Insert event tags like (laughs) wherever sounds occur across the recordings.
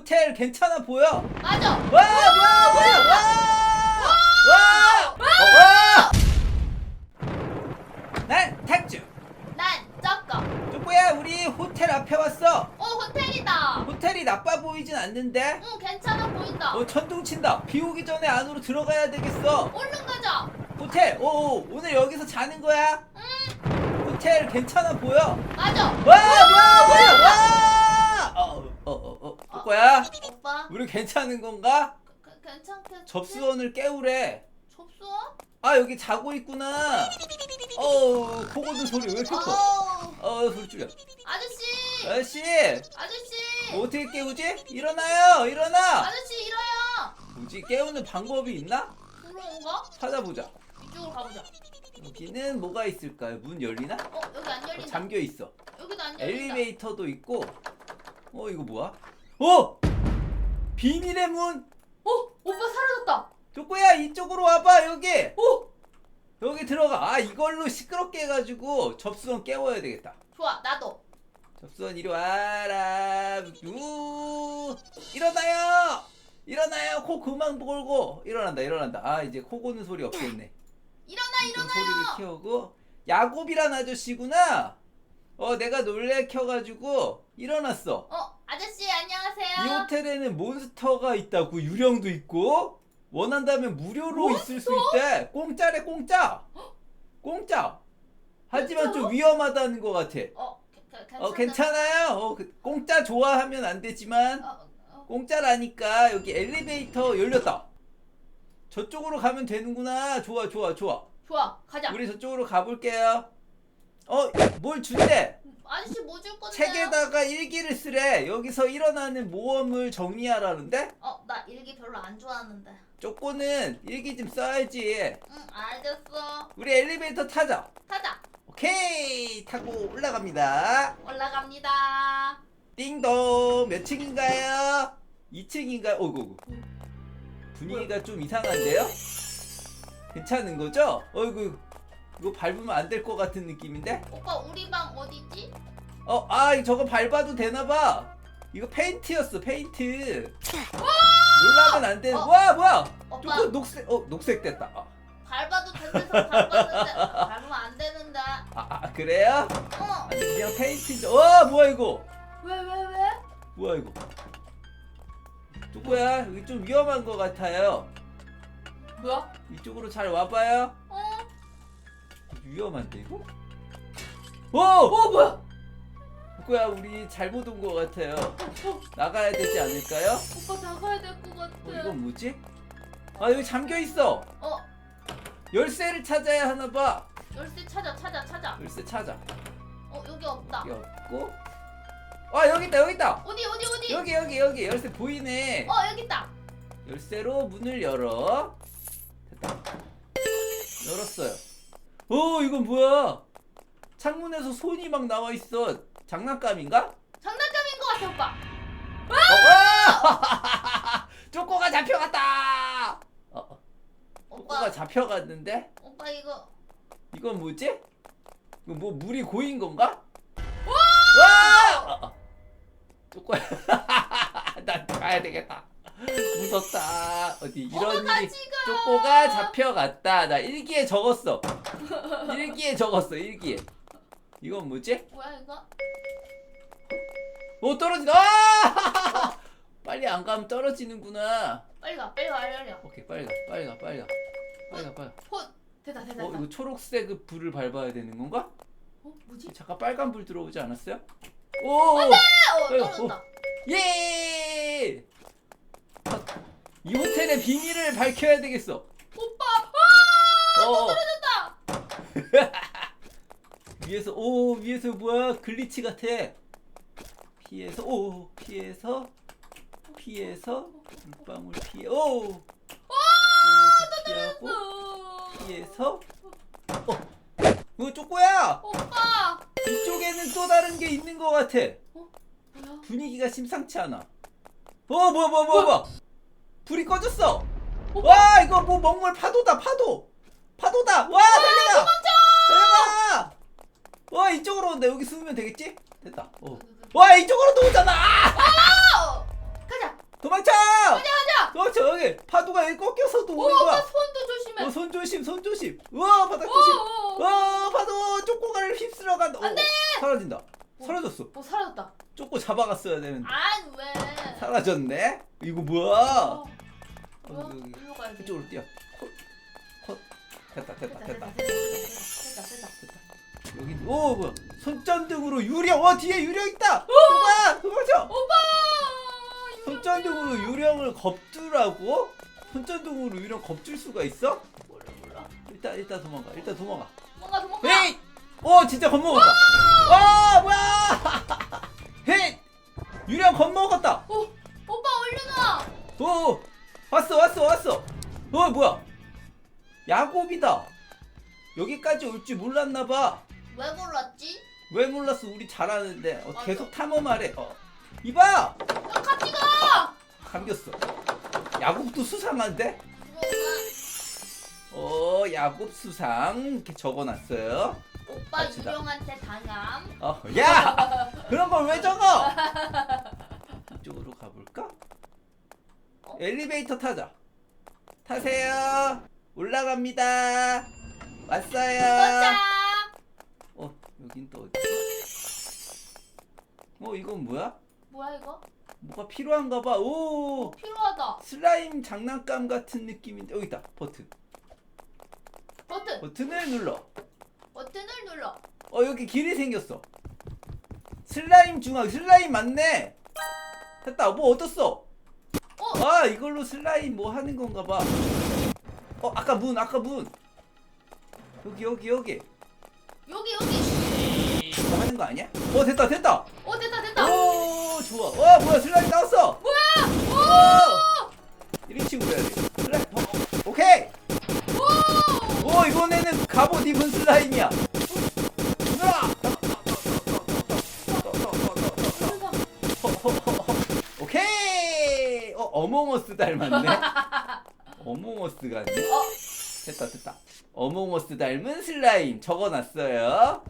호텔 괜찮아 보여? 맞아. 와 뭐야 뭐야 와! 와! 와! 난 탁주 난 저거. 누구야 우리 호텔 앞에 왔어 어 호텔이다. 호텔이 나빠 보이진 않는데 응 괜찮아 보인다. 어 천둥 친다 비 오기 전에 안으로 들어가야 되겠어 얼른 가자. 호텔 오 오늘 여기서 자는 거야? 호텔 괜찮아 보여? 맞아. 와 뭐야 뭐야 와! 누구야? 오빠. 우리 괜찮은 건가? 그, 괜찮겠지? 접수원을 깨우래 접수원? 아 여기 자고 있구나 어우 코 고는 소리 왜 이렇게 커? 어 소리 줄여 아저씨. 아저씨 아저씨. 뭐 어떻게 깨우지? 일어나요 일어나 아저씨 일어요. 뭐지 깨우는 방법이 있나? 그런가? 찾아보자 이쪽으로 가보자. 여기는 뭐가 있을까요? 문 열리나? 어 여기 안 어, 열린다. 잠겨 있어 여기도 안 열린다. 엘리베이터도 있고 어 이거 뭐야? 어! 비밀의 문! 어? 오빠 사라졌다. 쪼꼬야 이쪽으로 와봐 여기. 오 여기 들어가. 아 이걸로 시끄럽게 해가지고 접수원 깨워야 되겠다. 좋아 나도. 접수원 이리 와라. 우 일어나요. 일어나요. 코 그만 골고. 일어난다 일어난다. 아 이제 코 고는 소리 없겠네. 일어나 좀 일어나요. 소리를 키우고. 야곱이란 아저씨구나. 어 내가 놀래 켜가지고 일어났어. 어 이 안녕하세요. 호텔에는 몬스터가 있다고 유령도 있고 원한다면 무료로 있을 수 있대. 공짜래 공짜. 공짜. 하지만 좀 위험하다는 것 같아. 어 괜찮아. 어 괜찮아요. 어, 그- 공짜 좋아하면 안 되지만 어, 어, 공짜라니까. 여기 엘리베이터 열렸다. 저쪽으로 가면 되는구나. 좋아 좋아 좋아. 좋아 가자. 우리 저쪽으로 가볼게요 어 뭘 준대 아저씨 뭐 줄 건데요? 책에다가 일기를 쓰래 여기서 일어나는 모험을 정리하라는데 어 나 일기 별로 안 좋아하는데. 쪼꼬는 일기 좀 써야지 응 알겠어. 우리 엘리베이터 타자 타자. 오케이 타고 올라갑니다 올라갑니다. 띵동 몇 층인가요? 2층인가요? 어이구 분위기가 좀 이상한데요? 괜찮은 거죠? 어이구 이거 밟으면 안 될 것 같은 느낌인데? 오빠 우리 방 어디지? 어, 아 저거 밟아도 되나봐 이거 페인트였어 페인트 놀라면 안 되는 어? 와 뭐야 오빠 조금 녹색 어 녹색 됐다 아, 밟아도 된대서 밟았는데 (laughs) 밟으면 안 되는데. 아, 아, 그래요? 어. 아니 그냥 페인트죠 와 뭐야 이거 왜 왜 왜? 뭐야 이거 누구야 여기 좀 위험한 것 같아요 뭐야? 이쪽으로 잘 와봐요 어? 위험한데 이거? 오! 어 뭐야? 누구야 우리 잘못 온 것 같아요 어, 나가야 되지 않을까요? 오빠 나가야 될것 같아. 어, 이건 뭐지? 아 여기 잠겨 있어 어 열쇠를 찾아야 하나 봐 열쇠 찾아 찾아 찾아. 열쇠 찾아 어 여기 없다. 여기 없고 아 여기 있다 여기 있다 어디 어디 어디? 여기 여기 여기 열쇠 보이네 어 여기 있다. 열쇠로 문을 열어 됐다 열었어요 오 이건 뭐야? 창문에서 손이 막 나와 있어. 장난감인가? 장난감인 것 같아 오빠. 어, 쪼꼬가 (laughs) 잡혀갔다! 어, 어, 쪼꼬가 오빠 잡혀갔는데? 오빠 이거. 이건 뭐지? 이거 뭐 물이 고인 건가? 와! 어, 어. 쪼꼬야 (laughs) 난 가야 되겠다. 무섭다. 어디 이런 오빠 일이 같이 가. 쪼꼬가 잡혀갔다. 나 일기에 적었어 일기에 적었어 일기에 이건 뭐지? 뭐야 이거? 오 떨어진다 아! (laughs) 빨리 안 가면 떨어지는구나 빨리 가 빨리 가 빨리 가. 오케이 빨리 가 빨리 가 빨리 가 빨리 가 빨리 가호 됐다 됐다. 어 됐다. 이거 초록색 그 불을 밟아야 되는 건가? 어 뭐지? 잠깐 빨간 불 들어오지 않았어요? 오! 어 어, 떨어졌다. 예! 아, 이 호텔의 비밀을 밝혀야 되겠어. 오빠 어, 떨어졌다. (laughs) 위에서 오 위에서 뭐야 글리치 같아. 피해서 오 피해서 피해서 물방울 피해 오. 오 피하고 어, 피해서 어. 어 쪼꼬야 오빠 이쪽에는 또 다른 게 있는 것 같아. 뭐야? 분위기가 심상치 않아. 어, 뭐야, 뭐야, 뭐야, 뭐야. 불이 꺼졌어. 오빠. 와, 이거 뭐 먹물 파도다, 파도. 파도다. 와, 달려라. 달려라. 와, 이쪽으로 숨으면 되겠지? 됐다. 어. 와, 이쪽으로 또 오잖아. 아! 어! 가자 도망쳐! 가자. 도망쳐 여기 파도가 여기 꺾여서도 오, 오는 오빠 거야. 손도 조심해. 어, 손 조심, 손 조심. 우와 바닥 오, 조심. 오, 오. 와 파도 쪼꼬가를 휩쓸어 간다. 어, 안돼. 사라진다. 오. 사라졌어. 뭐 사라졌다. 쪼꼬 잡아갔어야 되는데 아니 왜? 사라졌네. 이거 뭐야? 어. 여기, 뭐야? 여기. 가야 돼. 이쪽으로 뛰어. 컷. 컷. 됐다, 됐다, 됐다. 됐다 됐다 됐다. 됐다. 여기 오 뭐야? 손전등으로 유령. 어 뒤에 유령 있다. 도망, 도망쳐. 오빠. 손전등으로 유령을 겁두라고? 손전등으로 유령 겁줄 수가 있어? 몰라 몰라. 일단 일단 도망가. 일단 도망가. 도망가 도망가. 헤이! 오 진짜 겁먹었다. 와 뭐야? (laughs) 헤이! 유령 겁먹었다. 오 오빠 올려놔. 오 왔어 왔어 왔어. 어 뭐야? 야곱이다. 여기까지 올 줄 몰랐나봐. 왜 몰랐지? 왜 몰랐어? 우리 잘하는데 어, 맞아. 계속 탐험하래. 어. 이봐 야 같이 가. 감겼어. 야곱도 수상한데? 어 야곱 수상 이렇게 적어놨어요. 오빠 같이다. 유령한테 당함. 어, 야! 그런 걸 왜 적어? 이쪽으로 가볼까? 어? 엘리베이터 타자. 타세요. 올라갑니다. 왔어요. 도착. 어, 이건 뭐야? 뭐야 이거? 뭐가 필요한가 봐. 오! 필요하다. 슬라임 장난감 같은 느낌인데 여기 있다. 버튼. 버튼. 버튼을 눌러. 버튼을 눌러. 어, 여기 길이 생겼어. 슬라임 중앙. 슬라임 맞네. 됐다. 뭐 얻었어? 어. 아 이걸로 슬라임 뭐 하는 건가 봐. 어 아까 문 아까 문. 여기 여기 여기. 이거 하는 거 아니야? 어 됐다 됐다. 오 됐다 됐다. 오 좋아. 와 뭐야 슬라임 나왔어. 뭐야? 오. 이런 돼. 슬라임. 어, 어, 오케이. 오. 오 이번에는 갑옷 입은 슬라임이야. 으아! 허허허허. 오케이. 어 어몽어스 닮았네. (laughs) 어몽어스 같네. 어. 됐다 됐다. 어몽어스 닮은 슬라임 적어놨어요.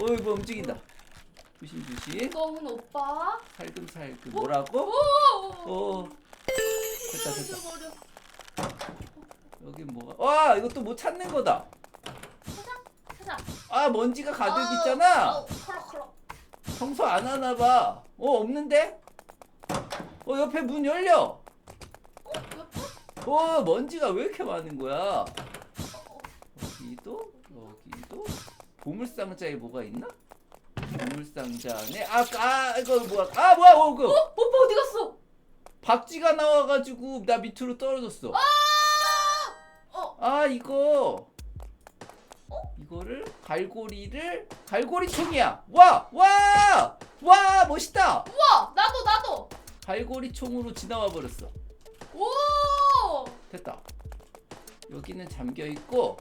오 이거 움직인다. 조심 조심. 무거운 오빠. 살금살금 뭐라고? 오. 오 됐다 됐다. 버려. 여기 뭐가? 와 이것도 뭐 찾는 거다. 찾아. 찾아. 아 먼지가 가득 아우, 있잖아. 아우, 컬럭컬럭. 청소 안 하나 봐. 어 없는데? 어 옆에 문 열려. 어 옆에? 어 먼지가 왜 이렇게 많은 거야? 여기도 여기도 보물상자에 뭐가 있나? 보물상자 안에 아아 아, 이거 뭐야? 아 뭐야? 어, 그 어 오빠 어디 갔어? 박쥐가 나와가지고 나 밑으로 떨어졌어. 어. 아 이거 이거를 갈고리를 갈고리 총이야. 와 와! 와 멋있다. 우와 나도 나도. 갈고리 총으로 지나와 버렸어. 오. 됐다. 여기는 잠겨 있고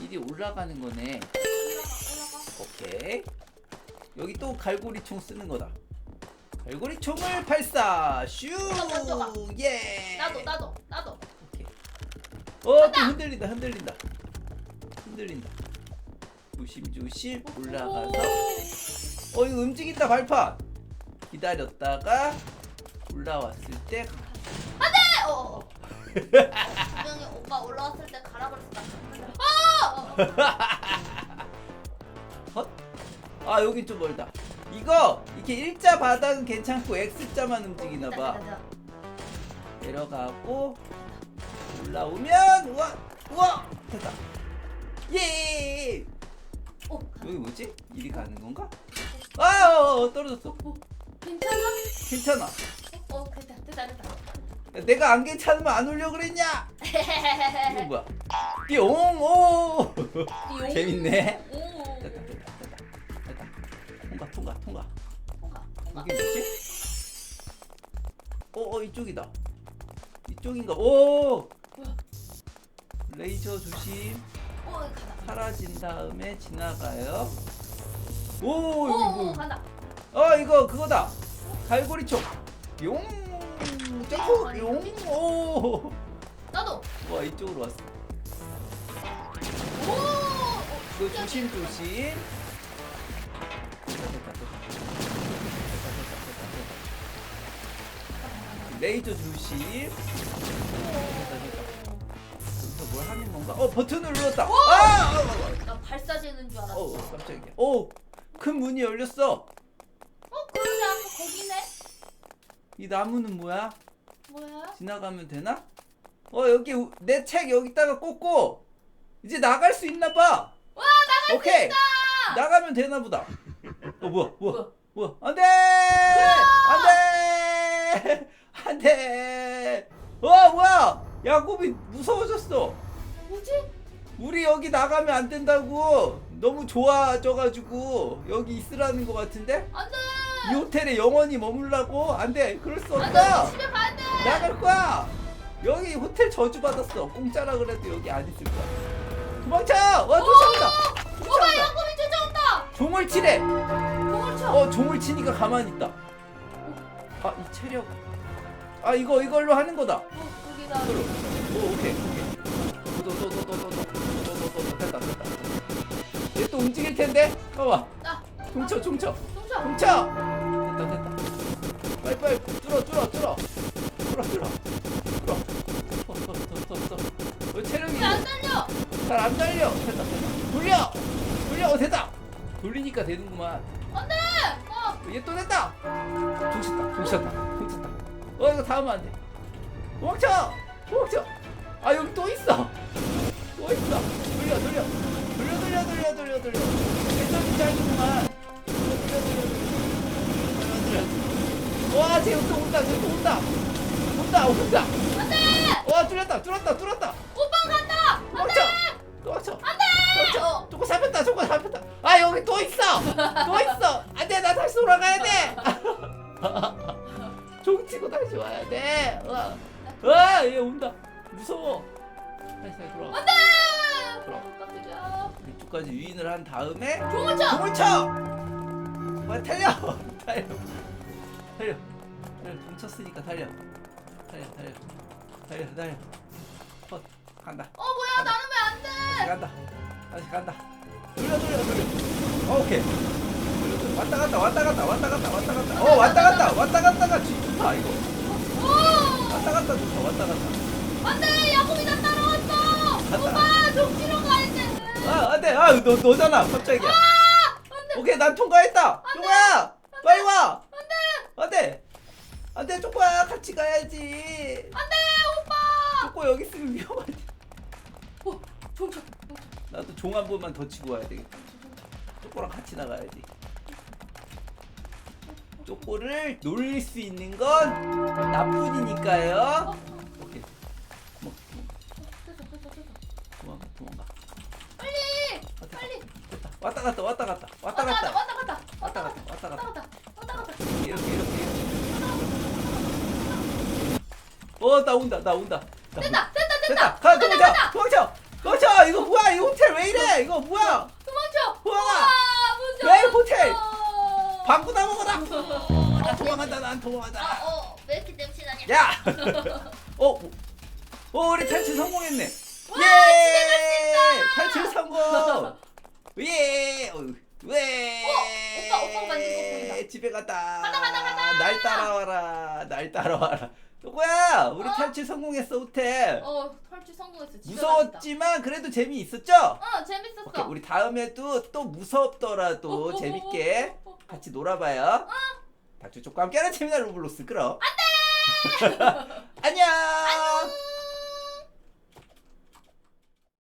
이리 올라가는 거네. 오케이. 여기 또 갈고리 총 쓰는 거다. 갈고리 총을 발사. 슈. 나 먼저 가. 예. 나도 나도 나도. 오케이. 어, 또 흔들린다. 흔들린다. 흔들린다. 조심 조심 올라가서. 어, 이거 움직인다 발판. 기다렸다가 올라왔을 때 네, 어. 분명히 오빠 올라왔을 때 갈아버렸다. 아! (laughs) 아 여긴 좀 멀다. 이거 이렇게 일자 바닥은 괜찮고 X자만 움직이나 봐. 됐다, 됐다. 내려가고 올라오면 우와 우와 됐다. 예. 오, 여기 뭐지? 이리 가는 건가? 아 어, 어, 떨어졌어. 오, 괜찮아? 괜찮아. 어, 어, 됐다, 됐다, 됐다. 야, 내가 안 괜찮으면 안 올려 그랬냐? 이거 뭐야? 뿅 오. 띠용. (laughs) 재밌네. 이쪽이다. 이쪽인가? 오! 뭐야? 레이저 조심. 오. 사라진 다음에 지나가요. 오, 오, 여기 오, 뭐? 간다. 어, 이거 그거다. 갈고리 총. 용. 점프. 용. 오. 나도. 와 이쪽으로 왔어. 오. 오, 이거 조심 조심. 됐다 됐다 됐다. 레이저 됐다. 여기서 뭘 하는 건가? 어 버튼 을 눌렀다. 아! 아, 아, 나 발사지는 줄 아. 알았어. 어 깜짝이야. 오 큰 문이 열렸어. 어 그러지 않고 거기네. 이 나무는 뭐야? 뭐야? 지나가면 되나? 어 여기 내 책 여기다가 꽂고 이제 나갈 수 있나 봐. 와 나갈 오케이. 수 있다. 나가면 되나 보다. (laughs) 어 뭐야 뭐야? 뭐야 안돼 안돼 안돼. 와 뭐야? 야곱이 무서워졌어. 뭐지? 우리 여기 나가면 안 된다고. 너무 좋아져가지고 여기 있으라는 것 같은데? 안돼. 이 호텔에 영원히 머물라고? 안돼. 그럴 수 안돼. 없다 집에 가야 돼. 나갈 거야. 여기 호텔 저주 받았어. 공짜라 그래도 여기 안 있을 거야. 도망쳐! 와 쫓아온다. 오빠 쫓아온다. 야곱이 쫓아온다. 종을 치래. 공을 쳐. 어 종을 치니까 가만히 있다. 아 이 체력 아 이거 이걸로 하는 거다. 어. 이걸로 오 오케이. 또또또또또또또또또 됐다 됐다. 얘 또 움직일 텐데? 봐봐. 나. 종쳐 종쳐. 쫓아. 뭉쳐! 됐다 됐다. 빨리 빨리. 뚫어 뚫어 뚫어. 뚫어 뚫어. 뚫어. 더더더더더 왜 체력이 왜안 달려? 잘안 달려? 됐다 됐다. 돌려! 돌려! 어 됐다. 돌리니까 되는구만. 안돼. 어. 얘 또 됐다. 퉁쳤다 퉁쳤다 어 이거 닿으면 안돼. 도망쳐! 도망쳐! 아 여기 또 있어. 또 있어. 돌려 돌려. 돌려 돌려 돌려 돌려 돌려. 배터리 짧구만. 돌려 돌려 돌려. 돌려 와쟤 여기 또 온다 쟤또 온다. 온다 온다. 안돼. 와 뚫렸다 뚫었다 뚫었다. 오빠 간다. 도망쳐 도망쳐. 안돼. 도망쳐. 어. 조금 잡혔다 조금 잡혔다. 아 여기 또 있어. 또 있어. 안돼 나 다시 돌아가야 돼 종치고 다시 와야 돼와와얘 온다. 무서워. 다시 다시 돌아가 안돼. 그럼. 깜짝이야. 이쪽까지 유인을 한 다음에 종을 쳐. 종을 쳐! 와 (laughs) 달려! 달려. 달려. 달려. 종 쳤으니까 달려. 달려 달려. 달려 달려. 어 간다. 어 뭐야? 나는 왜안 다시 돼? 간다. 다시 간다. 돌려 돌려 돌려. 어, 오케이. 왔다 갔다 왔다 갔다 왔다 갔다 왔다 갔다. 어 왔다 갔다 왔다 갔다가 쥐 좋다 이거. 오. 왔다 갔다 좋다 왔다 갔다. 안돼 야곱이 나 따라왔어. 오빠 좀 치러 가야 돼. 아 안돼. 아너 너잖아 갑자기야. 오케이 난 통과했다. 종아야 빨리 와. 안돼. 안돼. 안돼 종아야 같이 가야지. 안돼 오빠. 쪼꼬 여기 있으면 위험하지. 어, 종 쳐. 나도 종 한 번만 더 치고 와야 되겠다. 쪼꼬랑 같이 나가야지 쪼꼬를 놀릴 수 있는 건 나뿐이니까요. 오케이. 뭐, 뭐. 도망가 도망가. 빨리! 빨리. 됐다. 왔다 갔다 왔다 갔다. 왔다 왔다 갔다. 갔다 왔다 갔다. 왔다 왔다 갔다 갔다 왔다. 갔다. 왔다 갔다. 온다 나 온다. 나 됐다 됐다. 됐다 됐다. 가 간다, 도망쳐 간다. 도망쳐. 도망쳐. 이거 뭐야? 이 호텔 왜 이래? 이거 뭐야? 도망쳐. 도망가. 와, 무서워. 왜 호텔? 어. 방구 나 먹어라. 나 도망간다 난 도망간다. 아, 어, 왜 이렇게 냄새 나냐? 야! 어, 어 우리 탈출 성공했네. 와, 예! 탈출 성공! 예! 어휴, 왜? 어, 오빠, 오빠 만진 거 보인다. 집에 갔다. 가다, 가다, 가다. 날 따라와라 날 따라와라 누구야 우리 어? 탈출 성공했어 호텔 어, 탈출 성공했어. 집에 무서웠지만 그래도 재미있었죠? 어, 재밌었어. 오케이 우리 다음에도 또 무섭더라도 어, 어, 어, 재밌게 어, 어, 어. 같이 놀아봐요. 닥쳐 쪽과 함께하는 재미난 로블록스 그럼 안돼. (laughs) 안녕.